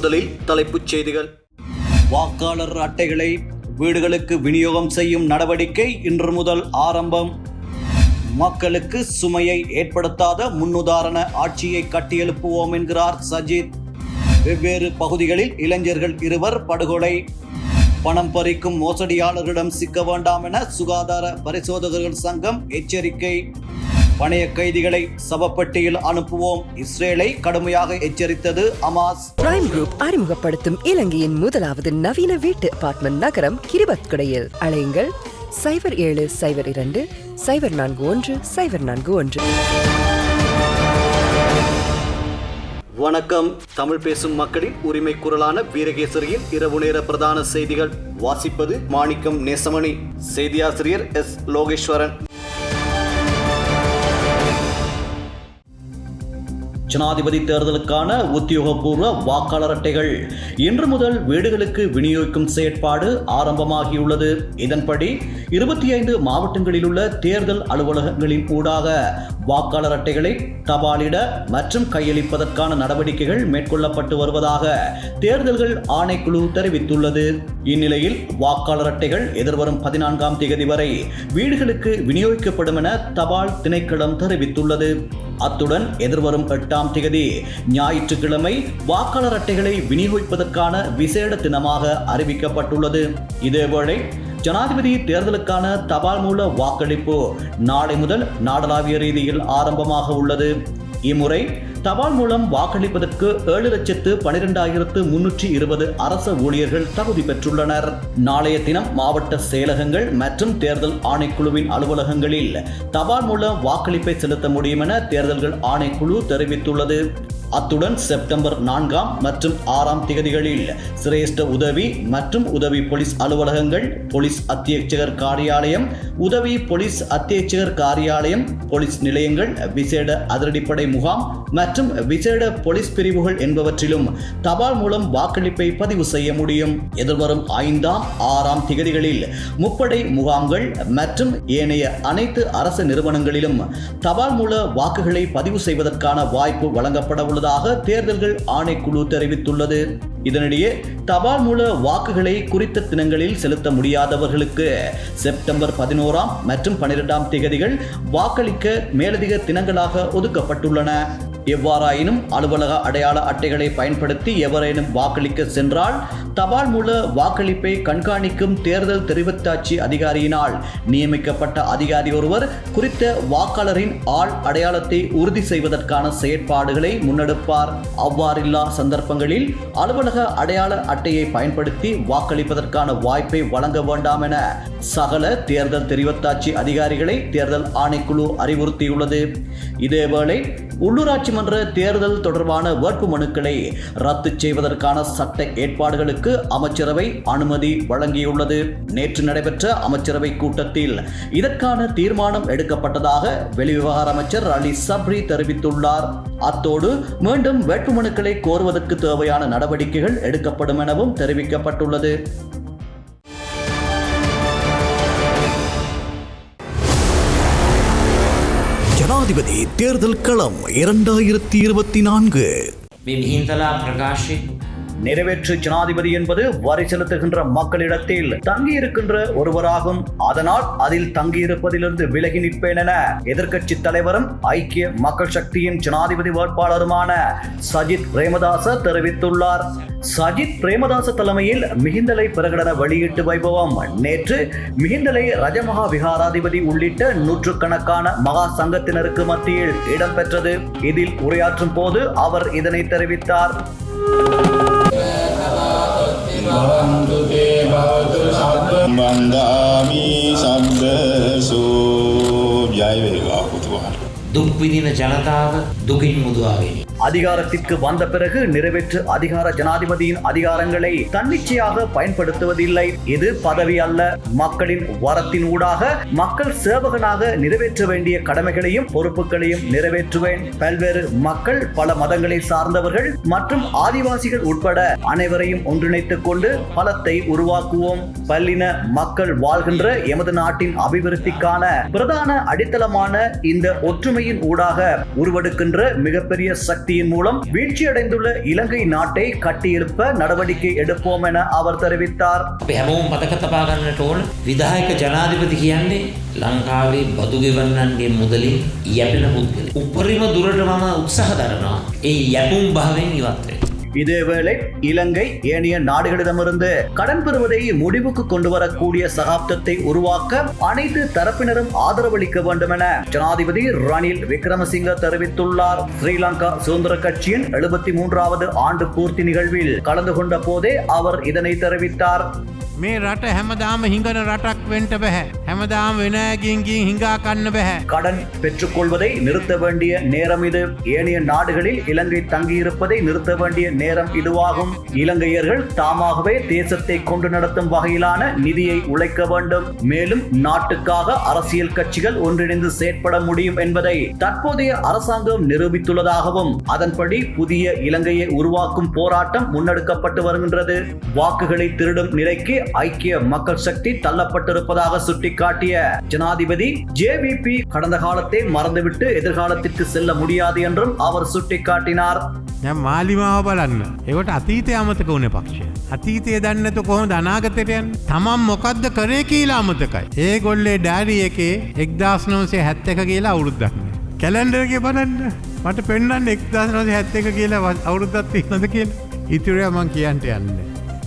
முதலில் தலைப்புச் செய்திகள். வாக்காளர் அட்டைகளை வீடுகளுக்கு விநியோகம் செய்யும் நடவடிக்கை இன்று முதல் ஆரம்பம். மக்களுக்கு சுமையை ஏற்படுத்தாத முன்னுதாரண ஆட்சியை கட்டியெழுப்புவோம் என்கிறார் சஜித். வெவ்வேறு பகுதிகளில் இளைஞர்கள் இருவர் படுகொலை. பணம் பறிக்கும் மோசடியாளர்களிடம் சிக்க வேண்டாம் என சுகாதார பரிசோதகர்கள் சங்கம் எச்சரிக்கை. பணைய கைதிகளை சவப்பெட்டியில் அனுப்புவோம். இஸ்ரேலை கடுமையாக எச்சரித்தது அமாஸ் பிரைம் குரூப் அறிமுகப்படுத்தும் இலங்கையின் முதலாவது நவீன வீட்டு அபார்ட்மெண்ட் நகரம் கிரிபத்குடையில். அழையுங்கள் சைபர் ஏழு சைபர் இரண்டு சைபர் நான்கு ஒன்று சைபர் நான்கு ஒன்று. வணக்கம். தமிழ் பேசும் மக்களின் உரிமை குரலான வீரகேசரியின் இரவு நேர பிரதான செய்திகள். வாசிப்பது மாணிக்கம் நேசமணி. செய்தியாசிரியர் எஸ் லோகேஸ்வரன். ஜனாதிபதி தேர்தலுக்கான உத்தியோகபூர்வ வாக்காளர் அட்டைகள். இன்று முதல் வீடுகளுக்கு விநியோகிக்கும் செயற்பாடு ஆரம்பமாகியுள்ளது. இதன்படி இருபத்தி ஐந்து மாவட்டங்களில் உள்ள தேர்தல் அலுவலகங்களின் ஊடாக வாக்காளர் அட்டைகளை தபாலிட மற்றும் கையளிப்பதற்கான நடவடிக்கைகள் மேற்கொள்ளப்பட்டு வருவதாக தேர்தல்கள் ஆணைக்குழு தெரிவித்துள்ளது. இந்நிலையில் வாக்காளர் அட்டைகள் எதிர்வரும் பதினான்காம் தேதி வரை வீடுகளுக்கு விநியோகிக்கப்படும் என தபால் திணைக்களம் தெரிவித்துள்ளது. அத்துடன் எதிர்வரும் எட்டாம் தேதி ஞாயிற்றுக்கிழமை வாக்காளர் அட்டைகளை விநியோகிப்பதற்கான விசேட தினமாக அறிவிக்கப்பட்டுள்ளது. இதேவேளை ஜனாதிபதி தேர்தலுக்கான தபால் மூல வாக்களிப்பு நாளை முதல் நாடளாவிய ரீதியில் ஆரம்பமாக உள்ளது. இம்முறை தபால் மூலம் வாக்களிப்பதற்கு ஏழு லட்சத்து பனிரெண்டாயிரத்து முன்னூற்றி இருபது அரச ஊழியர்கள் தகுதி பெற்றுள்ளனர். நாளைய தினம் மாவட்ட செயலகங்கள் மற்றும் தேர்தல் ஆணைக்குழுவின் அலுவலகங்களில் தபால் மூலம் வாக்களிப்பை செலுத்த முடியும் என தேர்தல்கள் ஆணைக்குழு தெரிவித்துள்ளது. அத்துடன் செப்டம்பர் நான்காம் மற்றும் ஆறாம் திகதிகளில் சிரேஷ்ட உதவி மற்றும் உதவி போலீஸ் அலுவலகங்கள் போலீஸ் அத்தியட்சகர் காரியாலயம் உதவி போலீஸ் அத்தியட்சகர் காரியாலயம் போலீஸ் நிலையங்கள் விசேட அதிரடிப்படை முகாம் மற்றும் விசேட போலீஸ் பிரிவுகள் என்பவற்றிலும் தபால் மூலம் வாக்களிப்பை பதிவு செய்ய முடியும். எதிர்வரும் ஐந்தாம் ஆறாம் திகதிகளில் முப்படை முகாம்கள் மற்றும் ஏனைய அனைத்து அரசு நிறுவனங்களிலும் தபால் மூல வாக்குகளை பதிவு செய்வதற்கான வாய்ப்பு வழங்கப்பட உள்ளதாக தேர்தல்கள் ஆணைக்குழு தெரிவித்துள்ளது. இதனிடையே தபால் மூல வாக்குகளை குறித்த தினங்களில் செலுத்த முடியாதவர்களுக்கு செப்டம்பர் பதினோராம் மற்றும் பனிரெண்டாம் தேதிகள் வாக்களிக்க மேலதிக தினங்களாக ஒதுக்கப்பட்டுள்ளன. எவ்வாறாயினும் அலுவலக அடையாள அட்டைகளை பயன்படுத்தி எவரேனும் வாக்களிக்க சென்றால் தபால் மூல வாக்களிப்பை கண்காணிக்கும் தேர்தல் தெரிவத்தாட்சி அதிகாரியினால் நியமிக்கப்பட்ட அதிகாரி ஒருவர் குறித்த வாக்காளரின் ஆள் அடையாளத்தை உறுதி செய்வதற்கான செயற்பாடுகளை முன்னெடுப்பார். அவ்வாறில்லா சந்தர்ப்பங்களில் அலுவலக அடையாள அட்டையை பயன்படுத்தி வாக்களிப்பதற்கான வாய்ப்பை வழங்க வேண்டாம் என சகல தேர்தல் தெரிவத்தாட்சி அதிகாரிகளை தேர்தல் ஆணைக்குழு அறிவுறுத்தியுள்ளது. இதேவேளை உள்ளூராட்சி மன்ற தேர்தல் தொடர்பான வேட்பு மனுக்களை ரத்து செய்வதற்கான சட்ட ஏற்பாடுகளுக்கு அமைச்சரவை அனுமதி வழங்கியுள்ளது. நேற்று நடைபெற்ற அமைச்சரவை கூட்டத்தில் இதற்கான தீர்மானம் எடுக்கப்பட்டதாக வெளிவிவகார அமைச்சர் அலி சப்ரி தெரிவித்துள்ளார். அத்தோடு மீண்டும் வேட்புமனுக்களை கோருவதற்கு தேவையான நடவடிக்கைகள் எடுக்கப்படும் எனவும் தெரிவிக்கப்பட்டுள்ளது. ஜனாதிபதி தேர்தல் களம் இரண்டாயிரத்தி இருபத்தி நான்கு. விபீந்தலா நிறைவேற்று ஜனாதிபதி என்பது வரி செலுத்துகின்ற மக்களிடத்தில் தங்கியிருக்கின்ற ஒருவராகும். அதனால் அதில் தங்கியிருப்பதிலிருந்து விலகி நிற்பேன் என எதிர்க்கட்சி தலைவரும் ஐக்கிய மக்கள் சக்தியின் ஜனாதிபதி வேட்பாளருமான சஜித் பிரேமதாச தெரிவித்துள்ளார். சஜித் பிரேமதாச தலைமையில் மிகிந்தலை பிரகடன வெளியீட்டு வைபவம். நேற்று மிகிந்தலை ரஜமகா விகாராதிபதி உள்ளிட்ட நூற்றுக்கணக்கான மகா சங்கத்தினருக்கு மத்தியில் இடம்பெற்றது. இதில் உரையாற்றும் போது அவர் இதனை தெரிவித்தார். භවන්තු තේ භවතු සබ්බ. වන්දාමි සබ්බසෝ ජය වේවා පුතුහා දුක් විඳින ජනතාව දුකින් මුදවා ගැනීම அதிகாரத்திற்கு வந்த பிறகு நிறைவேற்று அதிகார ஜனாதிபதியின் அதிகாரங்களை தன்னிச்சையாக பயன்படுத்துவதில்லை. இது பதவி அல்ல. மக்களின் வரத்தின் ஊடாக மக்கள் சேவகனாக நிறைவேற்ற வேண்டிய கடமைகளையும் பொறுப்புகளையும் நிறைவேற்றுவேன். பல்வேறு மக்கள் பல மதங்களை சார்ந்தவர்கள் மற்றும் ஆதிவாசிகள் உட்பட அனைவரையும் ஒன்றிணைத்துக் கொண்டு பலத்தை உருவாக்குவோம். பல்லின மக்கள் வாழ்கின்ற எமது நாட்டின் அபிவிருத்திக்கான பிரதான அடித்தளமான இந்த ஒற்றுமையின் ஊடாக உருவெடுக்கின்ற மிகப்பெரிய சக்தியின் மூலம் வீழ்ச்சியடைந்துள்ள இலங்கை நாட்டை கட்டியெழுப்ப நடவடிக்கை எடுப்போம் என அவர் தெரிவித்தார் අපි හැමෝම මතක තබා ගන්නට ඕන විදායක ජනාධිපති කියන්නේ ලංකාවේ බදු ගෙවන්නන්ගේ මුදලින් යැපෙන පුද්ගල. උපරිම දුරට මම උත්සාහ දරනවා. ඒ යැපුම් භාවෙන් ඉවත්වේ. இதேவேளை இலங்கை ஏனைய நாடுகளிடமிருந்து கடன் பெறுவதை முடிவுக்கு கொண்டு வரக்கூடிய சகாப்தத்தை உருவாக்க அனைத்து தரப்பினரும் ஆதரவளிக்க வேண்டும் என ஜனாதிபதி ரணில் விக்ரமசிங்க தெரிவித்துள்ளார். ஸ்ரீலங்கா சுதந்திர கட்சியின் எழுபத்தி மூன்றாவது ஆண்டு பூர்த்தி நிகழ்வில் கலந்து கொண்ட போதே அவர் இதனை தெரிவித்தார். මේ රට හැමදාම හිඟන රටක් වෙන්ට බැහැ. හැමදාම වෙනෑගින්ගින් හිඟා කන්න බැහැ. கடன் பெற்றுக்கொள்வதை நிறுத்த வேண்டிய நேரம் இது ஏனைய நாடுகளில் இலங்கை தங்கியிருப்பதை நிறுத்த வேண்டிய நேரம் இதுவாகும் இலங்கையர்கள் தாமாகவே தேசத்தை கொண்டு நடத்தும் வகையிலான நிதியை உழைக்க வேண்டும் மேலும் நாட்டுக்காக அரசியல் கட்சிகள் ஒன்றிணைந்து செயற்பட முடியும் என்பதை தற்போதைய அரசாங்கம் நிரூபித்துள்ளதாகவும் அதன்படி புதிய இலங்கையை உருவாக்கும் போராட்டம் முன்னெடுக்கப்பட்டு வருகின்றது வாக்குகளை திருடும் நிலைக்கு ஐக்கிய மக்கள் சக்தி தள்ளப்பட்டிருப்பதாக சுட்டிக்காட்டிய ஜனாதிபதி ஜேவிபி கடந்த காலத்தை மறந்துவிட்டு எதிர்காலத்திற்கு செல்ல முடியாது என்றும் அவர் சுட்டிக்காட்டினார் දැ මාලිමාව බලන්න. ඒවට අතීතය අමතක වුණ පක්ෂය. අතීතය දන්නතු කොහොම දනාගතටයන් තමන් මොකක්ද කරේ කියලා අමතකයි. ඒ ගොල්ලේ ඩෑරි එකේ එක්දස් නෝසේ හැත්ත එක කියලා අවුරුද්දක්න. කැලන්ඩරගේ බලන්න මට පෙන්න්න එක්දස් නොසේ හැත්ත එක කියලා අවුරුද්දත් නද කියලා ඉතුරය මං කියන්ට යන්න.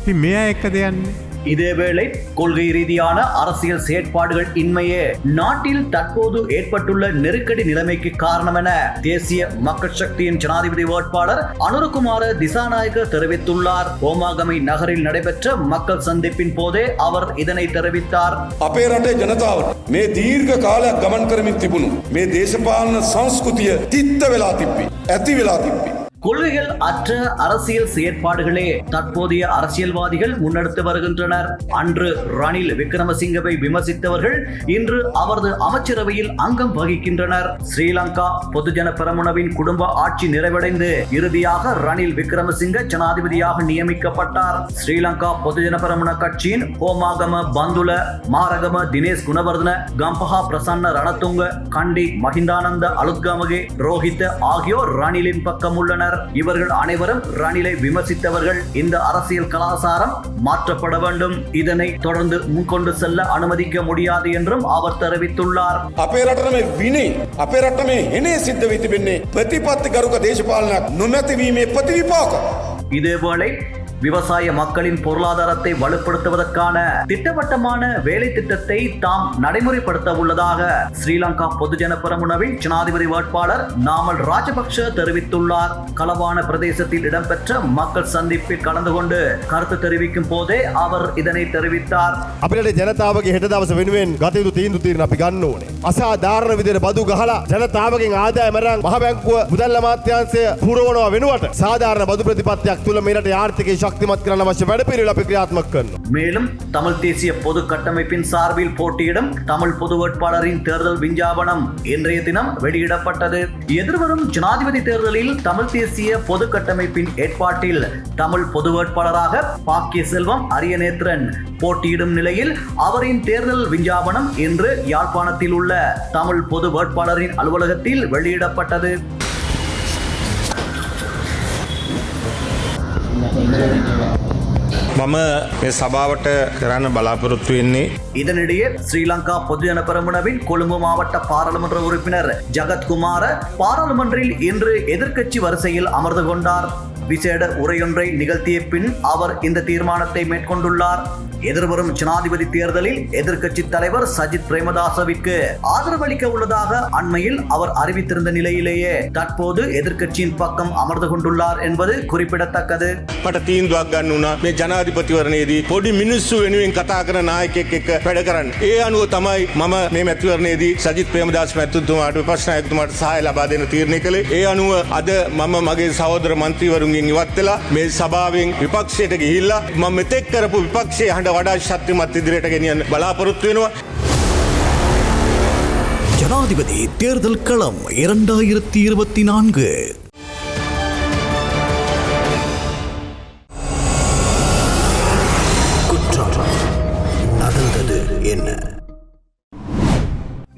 ති මෙය එක්ක දෙයන්නේ. இதேவேளை கொள்கை ரீதியான அரசியல் செயற்பாடுகள் இன்மையே நாட்டில் தற்போது ஏற்பட்டுள்ள நெருக்கடி நிலைமைக்கு காரணம் என தேசிய மக்கள் சக்தியின் ஜனாதிபதி வேட்பாளர் அனுரகுமார திசாநாயக்க தெரிவித்துள்ளார் ஓமாகமை நகரில் நடைபெற்ற மக்கள் சந்திப்பின் போதே அவர் இதனை தெரிவித்தார் අපේ රටේ ජනතාවට මේ දීර්ඝ කාලයක් ගමන් කරමින් තිබුණු මේ දේශපාලන සංස්කෘතිය තිත්ත වෙලා තිබ්බි. ඇති වෙලා තිබ්බි. கொள்கைகள் அற்ற அரசியல் செயற்பாடுகளே தற்போதைய அரசியல்வாதிகள் முன்னெடுத்து வருகின்றனர். அன்று ரணில் விக்ரமசிங்கவை விமர்சித்தவர்கள் இன்று அவரது அமைச்சரவையில் அங்கம் வகிக்கின்றனர். ஸ்ரீலங்கா பொதுஜன பெரமுனவின் குடும்ப ஆட்சி நிறைவடைந்து இறுதியாக ரணில் விக்ரமசிங்க ஜனாதிபதியாக நியமிக்கப்பட்டார். ஸ்ரீலங்கா பொதுஜன பெரமுன கட்சியின் ஹோமாகம பந்துல மாரகம தினேஷ் குணவர்தன கம்பஹா பிரசன்ன ரணத்துங்க கண்டி மகிந்தானந்த அலுத்கமகே ரோஹித் ஆகியோர் ரணிலின் பக்கம் உள்ளனர். இவர்கள் அனைவரும் ரணிலை விமர்சித்தவர்கள் இந்த அரசியல் கலாசாரம் மாற்றப்பட வேண்டும் இதனை தொடர்ந்து முன்கொண்டு செல்ல அனுமதிக்க முடியாது என்றும் அவர் தெரிவித்துள்ளார் අපේ රටන මේ විනේ අපේ රට මේ හෙනේ සිද්ධ වෙ තිබෙන්නේ ප්‍රතිපත්ති ගරුක දේශපාලනයක් නොමැතිවීමේ ප්‍රතිවිපාක. இதேவேளை விவசாய மக்களின் பொருளாதாரத்தை வலுப்படுத்துவதற்கான திட்டவட்டமான வேலை திட்டத்தை தாம் நடைமுறைப்படுத்த உள்ளதாக ஸ்ரீலங்கா பொதுஜன பெரமுனவின் ஜனாதிபதி வேட்பாளர் நாமல் ராஜபக்ஷ தெரிவித்துள்ளார் களவான பிரதேசத்தில் இடம்பெற்ற மக்கள் சந்திப்பில் கலந்து கொண்டு கருத்து தெரிவிக்கும் போதே அவர் இதனை தெரிவித்தார் අපිට ජනතාවගේ හෙට දවස වෙනුවෙන් ගතයුතු තීන්දු තීරණ අපි ගන්න ඕනේ. අසා ධාරණ විදියට බදු ගහලා ජනතාවගෙන් ආදාය මරන් මහ බැංකුව මුදල් අමාත්‍යාංශය පුරවනවා වෙනුවට සාධාරණ බදු ප්‍රතිපත්තියක් තුළ මේරට ආර්ථිකය ශක්තිමත් කරන්න අවශ්‍ය වැඩපිළිවෙල අපි ක්‍රියාත්මක කරනවා. மேலும் தமிழ் தேசிய பொது கட்டமைப்பின் சார்பில் போட்டியிடும் தமிழ் பொது வேட்பாளரின் தேர்தல் விஞ்ஞாபனம் இன்றைய தினம் வெளியிடப்பட்டது எதிர்வரும் ஜனாதிபதி தேர்தலில் தமிழ் தேசிய பொது கட்டமைப்பின் ஏற்பாட்டில் தமிழ் பொது வேட்பாளராக பாக்கிய செல்வம் அரியநேத்திரன் போட்டியிடும் நிலையில் அவரின் தேர்தல் விஞ்ஞாபனம் இன்று யாழ்ப்பாணத்தில் உள்ள தமிழ் பொது வேட்பாளரின் அலுவலகத்தில் வெளியிடப்பட்டது මම මේ සභාවට කරන්න බලාපොරොත්තු වෙන්නේ இதனிடையே ஸ்ரீலங்கா பொதுஜன பெரமுனவின் கொழும்பு மாவட்ட பாராளுமன்ற உறுப்பினர் ஜகத்குமார பாராளுமன்றில் இன்று எதிர்க்கட்சி வரிசையில் அமர்ந்து கொண்டார் விசேட உரையொன்றை நிகழ்த்திய பின் அவர் இந்த தீர்மானத்தை மேற்கொண்டுள்ளார் எதிர்வரும் ஜனாதிபதி தேர்தலில் எதிர்க்கட்சி தலைவர் சஜித் பிரேமதாசவிற்கு ஆதரவளிக்க உள்ளதாக அண்மையில் அவர் அறிவித்திருந்த நிலையிலேயே தற்போது எதிர்க்கட்சியின் பக்கம் அமர்ந்து கொண்டுள்ளார் என்பது குறிப்பிடத்தக்கது මට තීන්දුවක් ගන්න වුණා මේ ජනාධිපතිවරණයේදී පොඩි මිනිස්සු වෙනුවෙන් කතා කරන නායකෙක් එක්ක වැඩ කරන්න. ඒ අනුව තමයි මම මේ මැතිවරණයේදී සජිත් ප්‍රේමදාස මැතිතුමාට විපක්ෂ නායකතුමාට සහාය ලබා දෙන්න තීරණය කළේ. ඒ අනුව අද මම මගේ සහෝදර මන්ත්‍රීවරුන්ගෙන් ඉවත් වෙලා මේ සභාවෙන් විපක්ෂයට ගිහිල්ලා මම මෙතෙක් කරපු විපක්ෂයේ හඬ වඩා ශක්තිමත් ඉදිරියට ගෙනියන්න බලාපොරොත්තු වෙනවා. ஜனாதிபதி தேர்தல் களம் இரண்டாயிரத்தி இருபத்தி நான்கு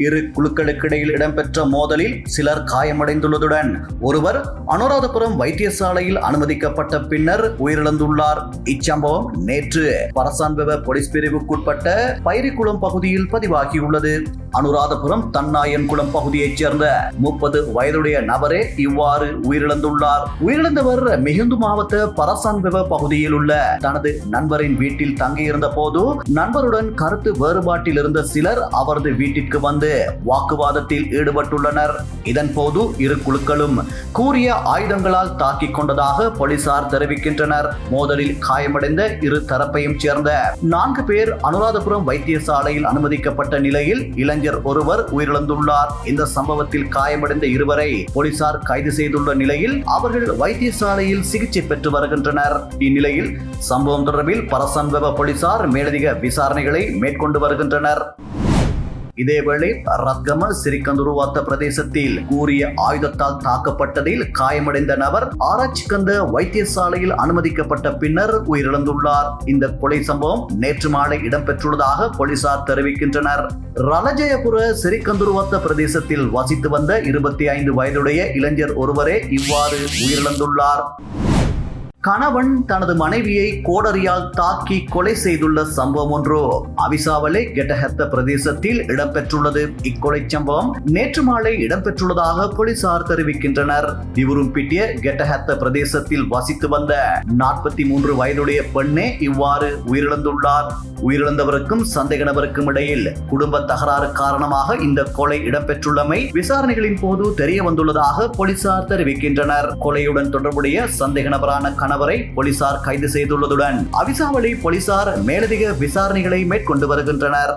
இரு குழுக்களுக்கிடையில் இடம்பெற்ற மோதலில் சிலர் காயமடைந்துள்ளதுடன் ஒருவர் அனுராதபுரம் வைத்தியசாலையில் அனுமதிக்கப்பட்ட பின்னர் உயிரிழந்துள்ளார். இச்சம்பவம் நேற்று பரசான்பவ போலீஸ் பிரிவுக்குட்பட்ட பைரிக்குளம் பகுதியில் பதிவாகியுள்ளது. அனுராதபுரம் தன்னாயன்குளம் பகுதியைச் சேர்ந்த முப்பது வயதுடைய நபரே இவ்வாறு உயிரிழந்துள்ளார். உயிரிழந்தவர் மிகுந்து மாவட்ட பரசான்பெவ பகுதியில் உள்ள தனது நண்பரின் வீட்டில் தங்கியிருந்த போது நண்பருடன் கருத்து வேறுபாட்டில் இருந்த சிலர் அவரது வீட்டிற்கு வந்து வாக்குவாதத்தில் ஈடுபட்டுள்ளனர். இதன் போது இரு குழுக்களும் கூறிய ஆயுதங்களால் தாக்கிக் கொண்டதாக போலீசார் தெரிவிக்கின்றனர். மோதலில் காயமடைந்த இரு தரப்பையும் சேர்ந்த நான்கு பேர் அனுராதபுரம் வைத்தியசாலையில் அனுமதிக்கப்பட்ட நிலையில் இளைஞர் ஒருவர் உயிரிழந்துள்ளார். இந்த சம்பவத்தில் காயமடைந்த இருவரை போலீசார் கைது செய்துள்ள நிலையில் அவர்கள் வைத்தியசாலையில் சிகிச்சை பெற்று வருகின்றனர். இந்நிலையில் சம்பவம் தொடர்பில் பரசம்பவ போலீசார் மேலதிக விசாரணைகளை மேற்கொண்டு வருகின்றனர். இதேவேளை ரத்கம சிறிகந்துருவாத்த பிரதேசத்தில் கூறிய ஆயுதத்தால் தாக்கப்பட்டதில் காயமடைந்த நபர் ஆராய்ச்சிக்கந்த வைத்தியசாலையில் அனுமதிக்கப்பட்ட பின்னர் உயிரிழந்துள்ளார். இந்த கொலை சம்பவம் நேற்று மாலை இடம்பெற்றுள்ளதாக போலீசார் தெரிவிக்கின்றனர். ரலஜயபுர சிறிகந்துருவத்த பிரதேசத்தில் வசித்து வந்த இருபத்தி ஐந்து வயதுடைய இளைஞர் ஒருவரே இவ்வாறு உயிரிழந்துள்ளார். கணவன் தனது மனைவியை கோடரியால் தாக்கி கொலை செய்துள்ள சம்பவம் ஒன்று. அவிசாவலே கெட்டஹத்த பிரதேசத்தில் இடம்பெற்றுள்ளது. இக்கொலை சம்பவம் நேற்று மாலை இடம்பெற்றுள்ளதாக போலீசார் தெரிவிக்கின்றனர். இவரும் பிட்டிய கெட்டஹத்த பிரதேசத்தில் வசித்து வந்த நாற்பத்தி மூன்று வயதுடைய பெண்ணே இவ்வாறு உயிரிழந்துள்ளார். உயிரிழந்தவருக்கும் சந்தேக நபருக்கும் இடையில் குடும்ப தகராறு காரணமாக இந்த கொலை இடம்பெற்றுள்ளமை விசாரணைகளின் போது தெரிய வந்துள்ளதாக போலீசார் தெரிவிக்கின்றனர். கொலையுடன் தொடர்புடைய சந்தேக நபரான நபரை போலீசார் கைது செய்துள்ளதுடன் அவிசாவளி போலீசார் மேலதிக விசாரணைகளை மேற்கொண்டு வருகின்றனர்.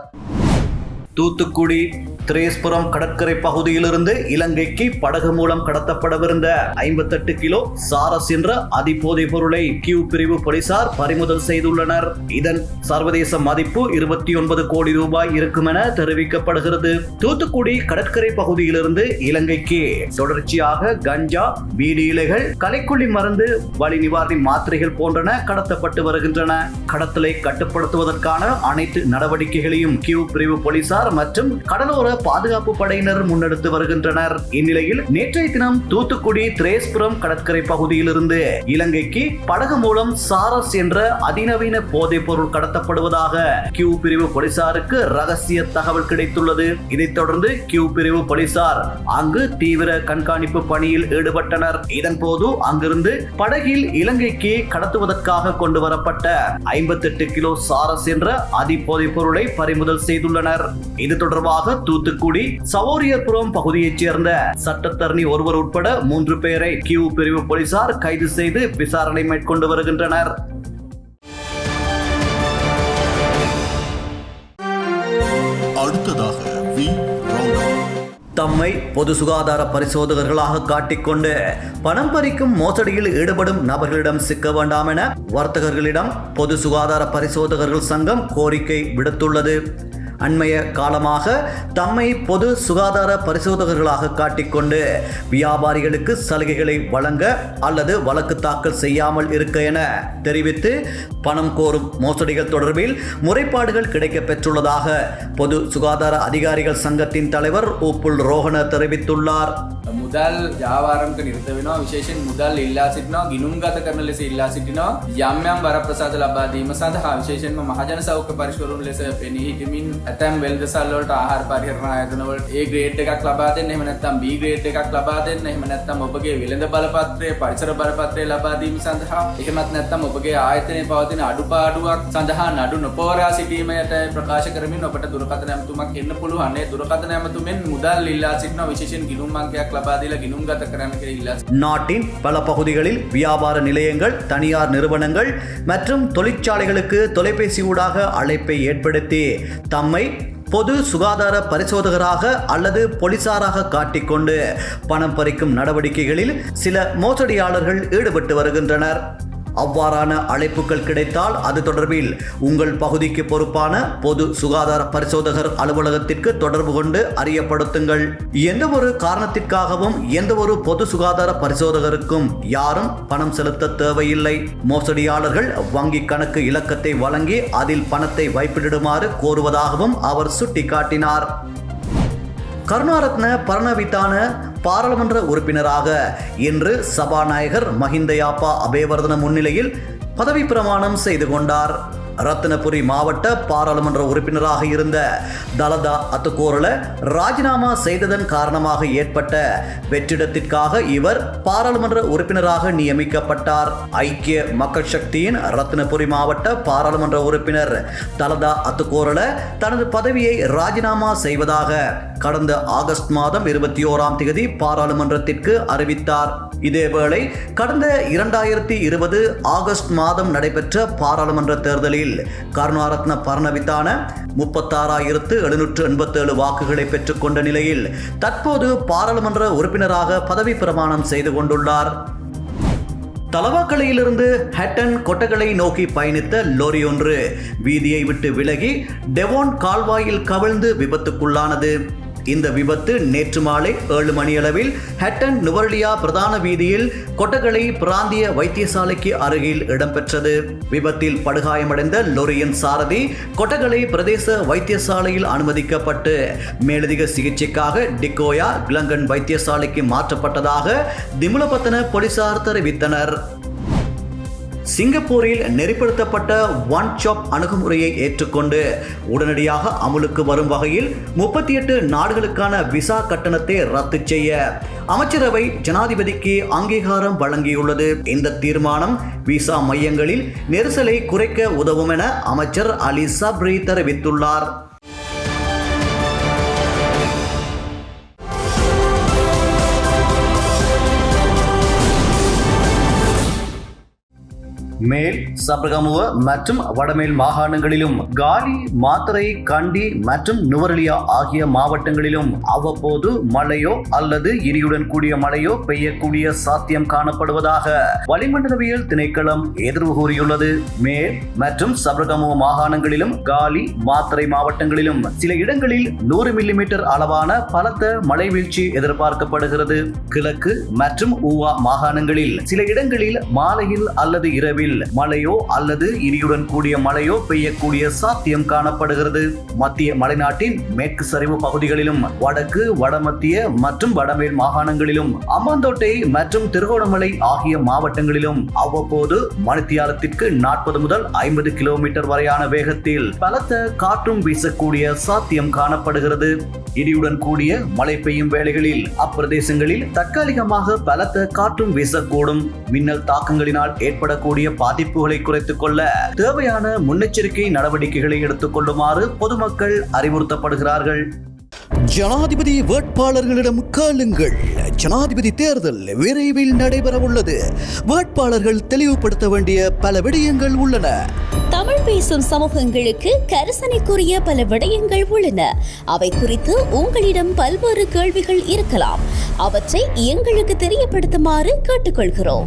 தூத்துக்குடி திரேஸ்புரம் கடற்கரை பகுதியிலிருந்து இலங்கைக்கு படகு மூலம் கடத்தப்படவிருந்த ஐம்பத்தெட்டு கிலோ சாரஸ் என்ற அதிபோதை பொருளை கியூ பிரிவு போலீசார் பறிமுதல் செய்துள்ளனர். இதன் சர்வதேச மதிப்பு இருபத்தி ஒன்பது கோடி ரூபாய் இருக்கும் என தெரிவிக்கப்படுகிறது. தூத்துக்குடி கடற்கரை பகுதியிலிருந்து இலங்கைக்கு தொடர்ச்சியாக கஞ்சா பீடி இலைகள் கலைக்குள்ளி மருந்து வலி நிவாரணி மாத்திரைகள் போன்றன கடத்தப்பட்டு வருகின்றன. கடத்தலை கட்டுப்படுத்துவதற்கான அனைத்து நடவடிக்கைகளையும் கியூ பிரிவு போலீசார் மற்றும் கடலோர பாதுகாப்பு படையினர் முன்னெடுத்து வருகின்றனர். இந்நிலையில் நேற்றைய தினம் தூத்துக்குடி திரேஸ்புரம் கடற்கரை பகுதியிலிருந்து இலங்கைக்கு படகு மூலம் சாரஸ் என்ற அதிநவீன போதைப் பொருள் கடத்தப்படுவதாக கியூ பிரிவு போலீசாருக்கு ரகசிய தகவல் கிடைத்துள்ளது. இதைத் தொடர்ந்து கியூ பிரிவு போலீசார் அங்கு தீவிர கண்காணிப்பு பணியில் ஈடுபட்டனர். இதன் போது அங்கிருந்து படகில் இலங்கைக்கு கடத்துவதற்காக கொண்டு வரப்பட்ட ஐம்பத்தெட்டு கிலோ சாரஸ் என்ற அதிபோதைப் பொருளை பறிமுதல் செய்துள்ளனர். இது தொடர்பாக தூத்துக்குடி சவோரியபுரம் பகுதியைச் சேர்ந்த சட்டத்தரணி ஒருவர் உட்பட மூன்று பேரை கியூ பிரிவு போலீசார் கைது செய்து விசாரணை மேற்கொண்டு வருகின்றனர். அடுத்ததாக வி. தம்மை பொது சுகாதார பரிசோதகர்களாக காட்டிக்கொண்டு பணம் பறிக்கும் மோசடியில் ஈடுபடும் நபர்களிடம் சிக்க வேண்டாம் என வர்த்தகர்களிடம் பொது சுகாதார பரிசோதகர்கள் சங்கம் கோரிக்கை விடுத்துள்ளது. அண்மைய காலமாக தம்மை பொது சுகாதார பரிசோதகர்களாக காட்டிக்கொண்டு வியாபாரிகளுக்கு சலுகைகளை வழங்க அல்லது வழக்கு தாக்கல் செய்யாமல் இருக்க என தெரிவித்து பணம் கோரும் மோசடிகள் தொடர்பில் முறைப்பாடுகள் கிடைக்கப் பெற்றுள்ளதாக பொது சுகாதார அதிகாரிகள் சங்கத்தின் தலைவர் ஊப்புல் ரோஹன தெரிவித்துள்ளார் මුදල් ජාවාරම්ක නිර්ත වෙනවා විශේෂෙන් මුදල් ඉල්ලා සිටිනවා ගිනුම් ගත කරන ලෙස ඉල්ලා සිටිනවා යම් යම් වරප්‍රසාද ලබාදීම සඳහා විශේෂෙන්ම මහජන සෞඛ්‍ය පරිශකරුන් ලෙස පෙනී හිටමින් ඇතැම් වෙල්දසල් වලට ආහාර පරිහරණ ආයතන වලට ඒ ග්‍රේඩ් එකක් ලබා දෙන්න එහෙම නැත්නම් B ග්‍රේඩ් එකක් ලබා දෙන්න එහෙම නැත්නම් ඔබගේ වෙළඳ බලපත්‍රය පරිසර බලපත්‍රය ලබා දීම සඳහා එහෙමත් නැත්නම් ඔබගේ ආයතනයේ පවතින අඩුපාඩුවක් සඳහා නඩු නොපවරා සිටීමට ප්‍රකාශ කරමින් ඔබට දුරකථන ඇමතුමක් එන්න පුළුවන් ඒ දුරකථන ඇමතුමෙන් මුදල් ඉල්ලා සිටිනවා විශේෂයෙන් ගිණුම් අංකයක් ලබා දීලා ගිණුම් ගත කරන්න කියලා ඉල්ලා நாட்டின் பல பகுதிகளில் வியாபார நிலையங்கள் தனியார் நிறுவனங்கள் மற்றும் தொழிற்சாலைகளுக்கு தொலைபேசி ஊடாக அழைப்பை ஏற்படுத்தி தம்மை பொது சுகாதார பரிசோதகராக அல்லது போலீசாராக காட்டிக்கொண்டு பணம் பறிக்கும் நடவடிக்கைகளில் சில மோசடியாளர்கள் ஈடுபட்டு வருகின்றனர். அவ்வாறான அழைப்புகள் கிடைத்தால் அது தொடர்பில் உங்கள் பகுதிக்கு பொறுப்பான பொது சுகாதார பரிசோதகர் அலுவலகத்திற்கு தொடர்பு கொண்டு அறியப்படுத்துங்கள். எந்த ஒரு காரணத்திற்காகவும் எந்த ஒரு பொது சுகாதார பரிசோதகருக்கும் யாரும் பணம் செலுத்த தேவையில்லை. மோசடியாளர்கள் வங்கி கணக்கு இலக்கத்தை வழங்கி அதில் பணத்தை வைப்பிடுமாறு கோருவதாகவும் அவர் சுட்டிக்காட்டினார். கருணாரத்ன பரணவித்தான பாராளுமன்ற உறுப்பினராக இன்று சபாநாயகர் மஹிந்த யாப்பா அபேவர்தன முன்னிலையில் பதவி பிரமாணம் செய்து கொண்டார். ரத்தினபுரி மாவட்ட பாராளுமன்ற உறுப்பினராக இருந்த தலதா அத்துக்கோரல ராஜினாமா செய்ததன் காரணமாக ஏற்பட்ட வெற்றிடத்திற்காக இவர் பாராளுமன்ற உறுப்பினராக நியமிக்கப்பட்டார். ஐக்கிய மக்கள் சக்தியின் ரத்தினபுரி மாவட்ட பாராளுமன்ற உறுப்பினர் தலதா அத்துக்கோரல தனது பதவியை ராஜினாமா செய்வதாக கடந்த ஆகஸ்ட் மாதம் இருபத்தி ஓராம் தேதி பாராளுமன்றத்திற்கு அறிவித்தார். இதேவேளை கடந்த இரண்டாயிரத்தி இருபது ஆகஸ்ட் மாதம் நடைபெற்ற பாராளுமன்ற தேர்தலில் தொகுதியில் கருணாரத்ன பரணவித்தான முப்பத்தாறாயிரத்து எழுநூற்று எண்பத்தேழு வாக்குகளை பெற்றுக்கொண்ட நிலையில் தற்போது பாராளுமன்ற உறுப்பினராக பதவி பிரமாணம் செய்து கொண்டுள்ளார். தலவாக்கலையிலிருந்து ஹட்டன் கொட்டகளை நோக்கி பயணித்த லோரி ஒன்று வீதியை விட்டு விலகி டெவோன் கால்வாயில் கவிழ்ந்து விபத்துக்குள்ளானது. இந்த விபத்து நேற்று மாலை ஏழு மணியளவில் ஹட்டன் நுவர்லியா பிரதான வீதியில் கொட்டகலை பிராந்திய வைத்தியசாலைக்கு அருகில் இடம்பெற்றது. விபத்தில் படுகாயமடைந்த லொரியின் சாரதி கொட்டகலை பிரதேச வைத்தியசாலையில் அனுமதிக்கப்பட்டு மேலதிக சிகிச்சைக்காக டிக்கோயா கிளங்கன் வைத்தியசாலைக்கு மாற்றப்பட்டதாக திமுலபத்தன போலீசார் தெரிவித்தனர். சிங்கப்பூரில் நெறிப்படுத்தப்பட்ட ஒன் ஷாப் அணுகுமுறையை ஏற்றுக்கொண்டு உடனடியாக அமலுக்கு வரும் வகையில் முப்பத்தி எட்டு நாடுகளுக்கான விசா கட்டணத்தை ரத்து செய்ய அமைச்சரவை ஜனாதிபதிக்கு அங்கீகாரம் வழங்கியுள்ளது. இந்த தீர்மானம் விசா மையங்களில் நெரிசலை குறைக்க உதவும் என அமைச்சர் அலி சப்ரி தெரிவித்துள்ளார். மேல் சபரகமுவ மற்றும் வடமேல் மாகாணங்களிலும் காலி மாத்திரை கண்டி மற்றும் நுவரெலியா ஆகிய மாவட்டங்களிலும் அவ்வப்போது மழையோ அல்லது இடியுடன் கூடிய மழையோ பெய்யக்கூடிய சாத்தியம் காணப்படுவதாக வளிமண்டலவியல் திணைக்களம் எதிர்வு கூறியுள்ளது. மேல் மற்றும் சபரகமுவ மாகாணங்களிலும் காலி மாத்திரை மாவட்டங்களிலும் சில இடங்களில் நூறு மில்லிமீட்டர் அளவான பலத்த மழை வீழ்ச்சி எதிர்பார்க்கப்படுகிறது. கிழக்கு மற்றும் ஊவா மாகாணங்களில் சில இடங்களில் மாலையில் அல்லது இரவில் மழையோ அல்லது இடியுடன் கூடிய மழையோ பெய்யக்கூடிய சாத்தியம் காணப்படுகிறது. மத்திய மலைநாட்டின் மேற்கு சரிவு பகுதிகளிலும் வடக்கு வடமத்திய மற்றும் வடமேல் மாகாணங்களிலும் அம்பாந்தோட்டை மற்றும் திருகோணமலை ஆகிய மாவட்டங்களிலும் அவ்வப்போது மணித்தியாலத்திற்கு நாற்பது முதல் ஐம்பது கிலோமீட்டர் வரையான வேகத்தில் பலத்த காற்றும் வீசக்கூடிய சாத்தியம் காணப்படுகிறது. இடியுடன் கூடிய மழை பெய்யும் வேளைகளில் அப்பிரதேசங்களில் தற்காலிகமாக பலத்த காற்றும் வீசக்கூடும். மின்னல் தாக்கங்களினால் ஏற்படக்கூடிய பாதிப்புகளை குறைத்துக் கொள்ள தேவையான முன்னெச்சரிக்கை நடவடிக்கைகளை எடுத்துக் கொள்ளுமாறு பொதுமக்கள் அறிவுறுத்தப்படுகிறார்கள். ஜனாதிபதி வேட்பாளர்களிடம் கேளுங்கள். ஜனாதிபதி தேர்தல் விரைவில் நடைபெறவுள்ளது. வேட்பாளர்கள் தெளிவுபடுத்த வேண்டிய பல விடயங்கள் உள்ளன. தமிழ் பேசும் சமூகங்களுக்கு கரிசனைக்குரிய பல விடயங்கள் உள்ளன. அவை குறித்து உங்களிடம் பல்வேறு கேள்விகள் இருக்கலாம். அவற்றை எங்களுக்கு தெரியப்படுத்துமாறு கேட்டுக்கொள்கிறோம்.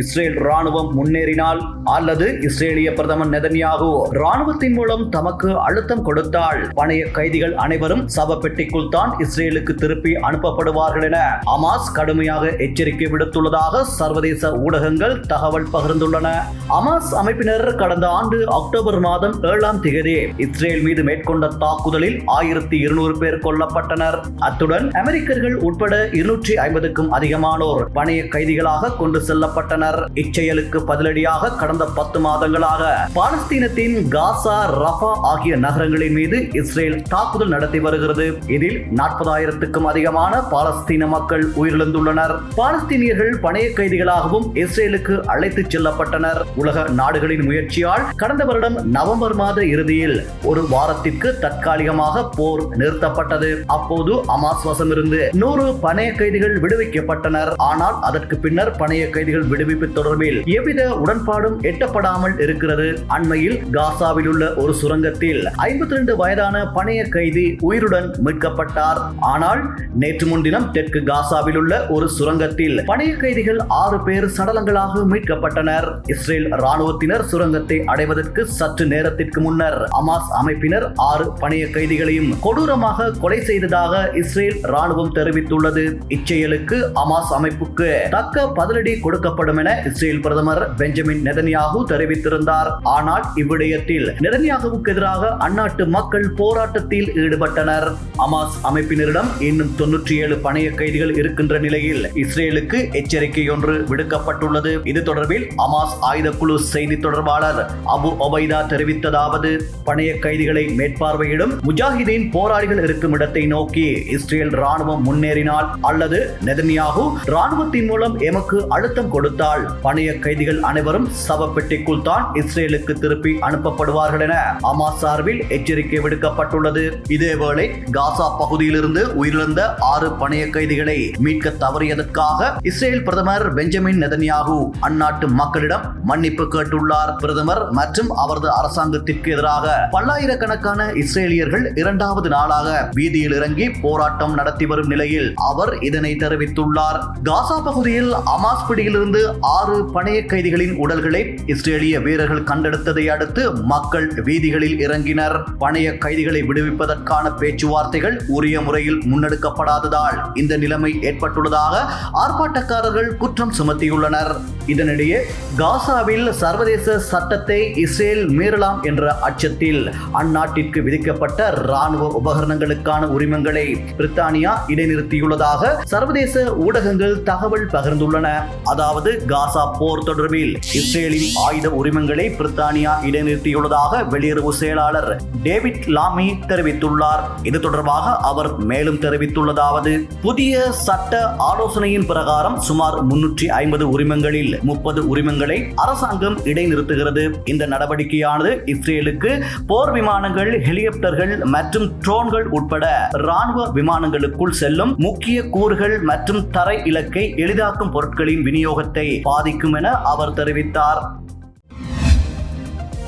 இஸ்ரேல் ராணுவம் முன்னேறினால் அல்லது இஸ்ரேலிய பிரதமர் நெதன்யாகு ராணுவத்தின் மூலம் தமக்கு அழுத்தம் கொடுத்தால் பணைய கைதிகள் அனைவரும் சவப்பெட்டிக்குள் தான் இஸ்ரேலுக்கு திருப்பி அனுப்பப்படுவார்கள் என அமாஸ் கடுமையாக எச்சரிக்கை விடுத்துள்ளதாக சர்வதேச ஊடகங்கள் தகவல் பகிர்ந்துள்ளன. அமாஸ் அமைப்பினர் கடந்த ஆண்டு அக்டோபர் மாதம் ஏழாம் தேதி இஸ்ரேல் மீது மேற்கொண்ட தாக்குதலில் ஆயிரத்தி இருநூறு பேர் கொல்லப்பட்டனர். அத்துடன் அமெரிக்கர்கள் உட்பட இருநூற்றி ஐம்பதுக்கும் அதிகமானோர் பணைய கைதிகளாக கொண்டு செல்லப்பட்டனர். விடுவிக்கப்பட்டனர் இச்செயலுக்கு பதிலடியாக கடந்த பத்து மாதங்களாக பாலஸ்தீனத்தின் காசா ரஃபா ஆகிய நகரங்களின் மீது இஸ்ரேல் தாக்குதல் நடத்தி வருகிறது. இதில் நாற்பதாயிரத்துக்கும் அதிகமான பாலஸ்தீன மக்கள் உயிரிழந்துள்ளனர். பாலஸ்தீனியர்கள் பணைய கைதிகளாகவும் இஸ்ரேலுக்கு அழைத்துச் செல்லப்பட்டனர். உலக நாடுகளின் முயற்சியால் கடந்த வருடம் நவம்பர் மாத இறுதியில் ஒரு வாரத்திற்கு தற்காலிகமாக போர் நிறுத்தப்பட்டது. அப்போது அமாஸ் வசமிருந்து நூறு பணைய கைதிகள் விடுவிக்கப்பட்டனர். ஆனால் அதற்கு பின்னர் பணைய கைதிகள் விடுவி விடுவிப்பு தொடர்பில் எவ்வித உடன்பாடும் எட்டப்படாமல் இருக்கிறது. அண்மையில் காசாவில் உள்ள ஒரு சுரங்கத்தில் ஐம்பத்தி ரெண்டு வயதான பணைய கைதி உயிருடன் மீட்கப்பட்டார். ஆனால் நேற்று முன்தினம் தெற்கு காசாவில் உள்ள ஒரு சுரங்கத்தில் பணைய கைதிகள் ஆறு பேர் சடலங்களாக மீட்கப்பட்டனர். இஸ்ரேல் ராணுவத்தினர் சுரங்கத்தை அடைவதற்கு சற்று நேரத்திற்கு முன்னர் அமாஸ் அமைப்பினர் ஆறு பணைய கைதிகளையும் கொடூரமாக கொலை செய்ததாக இஸ்ரேல் ராணுவம் தெரிவித்துள்ளது. இச்செயலுக்கு அமாஸ் அமைப்புக்கு தக்க பதிலடி கொடுக்கப்படும் என இஸ்ரேல் பிரதமர் பெஞ்சமின் நெதன்யாகு தெரிவித்திருந்தார். ஆனால் இவ்விடயத்தில் நெதன்யாகுவுக்கு எதிராக அந்நாட்டு மக்கள் போராட்டத்தில் ஈடுபட்டனர். அமாஸ் அமைப்பினரிடம் இன்னும் தொன்னூற்றி ஏழு பணைய கைதிகள் இருக்கின்ற நிலையில் இஸ்ரேலுக்கு எச்சரிக்கை ஒன்று விடுக்கப்பட்டுள்ளது. இது தொடர்பில் அமாஸ் ஆயுத குழு செய்தி தொடர்பாளர் அபு ஒபைதா தெரிவித்ததாவது பணைய கைதிகளை மேற்பார்வையிடும் முஜாஹிதீன் போராளிகள் இருக்கும் இடத்தை நோக்கி இஸ்ரேல் ராணுவம் முன்னேறினால் அல்லது நெதன்யாகு ராணுவத்தின் மூலம் எமக்கு அழுத்தம் கொடுத்தார் கொடுத்தால் பணைய கைதிகள் அனைவரும் சவப்பெட்டிக்குள் தான் இஸ்ரேலுக்கு திருப்பி அனுப்பப்படுவார்கள் என அமாஸ் சார்பில் எச்சரிக்கை விடுக்கப்பட்டுள்ளது. இதேவேளை காசா பகுதியிலிருந்து உயிரிழந்த ஆறு பணைய கைதிகளை மீட்க தவறியதற்காக இஸ்ரேல் பிரதமர் பெஞ்சமின் நெதன்யாகு அந்நாட்டு மக்களிடம் மன்னிப்பு கேட்டுள்ளார். பிரதமர் மற்றும் அவரது அரசாங்கத்திற்கு எதிராக பல்லாயிரக்கணக்கான இஸ்ரேலியர்கள் இரண்டாவது நாளாக வீதியில் இறங்கி போராட்டம் நடத்தி வரும் நிலையில் அவர் இதனை தெரிவித்துள்ளார். காசா பகுதியில் அமாஸ் பிடியிலிருந்து ஆறு பணைய கைதிகளின் உடல்களை இஸ்ரேலிய வீரர்கள் கண்டெடுத்ததை அடுத்து மக்கள் வீதிகளில் இறங்கினர். பணைய கைதிகளை விடுவிப்பதற்கான பேச்சுவார்த்தைகள் உரிய முறையில் முன்னெடுக்கப்படாததால் இந்த நிலைமை ஏற்பட்டுள்ளதாக ஆர்ப்பாட்டக்காரர்கள் குற்றம் சுமத்தியுள்ளனர். இதனிடையே காசாவில் சர்வதேச சட்டத்தை இஸ்ரேல் மீறலாம் என்ற அச்சத்தில் அந்நாட்டிற்கு விதிக்கப்பட்ட ராணுவ உபகரணங்களுக்கான உரிமங்களை பிரித்தானியா இடைநிறுத்தியுள்ளதாக சர்வதேச ஊடகங்கள் தகவல் பகிர்ந்துள்ளன. அதாவது காசா போர் தொடர்பில் இஸ்ரேலின் ஆயுத உரிமங்களை பிரித்தானியா இடைநிறுத்தியுள்ளதாக வெளியுறவு செயலாளர் டேவிட் லாமி தெரிவித்துள்ளார். இது தொடர்பாக அவர் மேலும் தெரிவித்துள்ளதாவது புதிய சட்ட ஆலோசனையின் பிரகாரம் சுமார் முன்னூற்றி ஐம்பது உரிமங்களில் முப்பது உரிமங்களை அரசாங்கம் இடைநிறுத்துகிறது. இந்த நடவடிக்கையானது இஸ்ரேலுக்கு போர் விமானங்கள் ஹெலிகாப்டர்கள் மற்றும் ட்ரோன்கள் உட்பட ராணுவ விமானங்களுக்குள் செல்லும் முக்கிய கூறுகள் மற்றும் தரை இலக்கை எளிதாக்கும் பொருட்களின் விநியோகத்தை பாதிக்கும் என அவர் தெரிவித்தார்.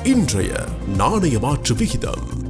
இன்றைய நாணய மாற்று விகிதம்.